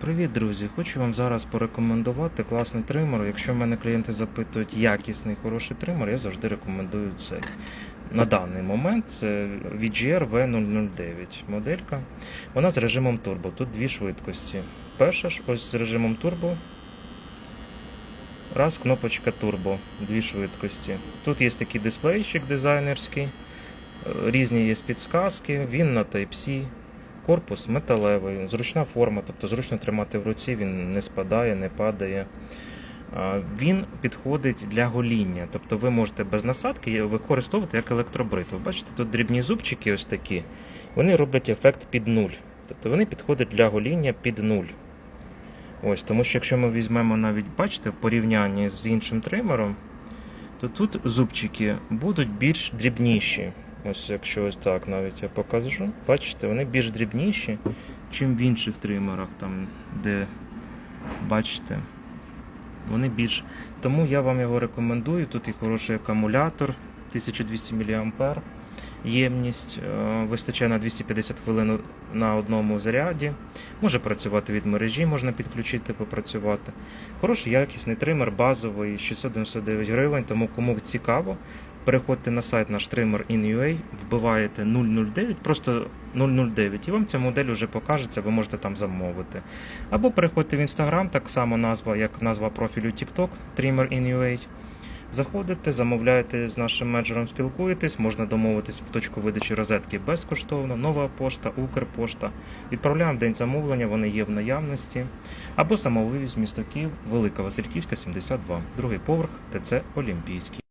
Привіт, друзі! Хочу вам зараз порекомендувати класний тример. Якщо в мене клієнти запитують якісний хороший тример, я завжди рекомендую цей. На даний момент це VGR V009 моделька. Вона з режимом турбо. Тут дві швидкості. Перша ж ось з режимом турбо. Раз, кнопочка турбо, дві швидкості. Тут є такий дисплейчик дизайнерський, е, різні є підсказки, він на Type-C, корпус металевий, зручна форма, тобто зручно тримати в руці, він не спадає, не падає. Він підходить для гоління, тобто ви можете без насадки використовувати як електробритву. Бачите, тут дрібні зубчики ось такі, вони роблять ефект під нуль. Тобто вони підходять для гоління під нуль. Ось, тому що якщо ми візьмемо навіть, бачите, в порівнянні з іншим тримером, то тут зубчики будуть більш дрібніші. Ось якщо ось так навіть я покажу, бачите, вони більш дрібніші, чим в інших тримерах, там, де бачите, вони більш. Тому я вам його рекомендую. Тут і хороший акумулятор 1200 мА ємність, е, вистачає на 250 хвилин на одному заряді. Може працювати від мережі, можна підключити, попрацювати. Хороший якісний тример, базовий 699 гривень. Тому кому цікаво, переходьте на сайт наш тример in.ua, вбиваєте 009, просто 009, і вам ця модель вже покажеться, ви можете там замовити. Або переходьте в Instagram, так само назва, як назва профілю TikTok, trimmer in.ua. Заходите, замовляєте з нашим менеджером, спілкуєтесь, можна домовитись в точку видачі розетки безкоштовно, нова пошта, Укрпошта. Відправляємо день замовлення, вони є в наявності. Або самовивіз місто Київ, Велика Васильківська, 72, другий поверх, ТЦ Олімпійський.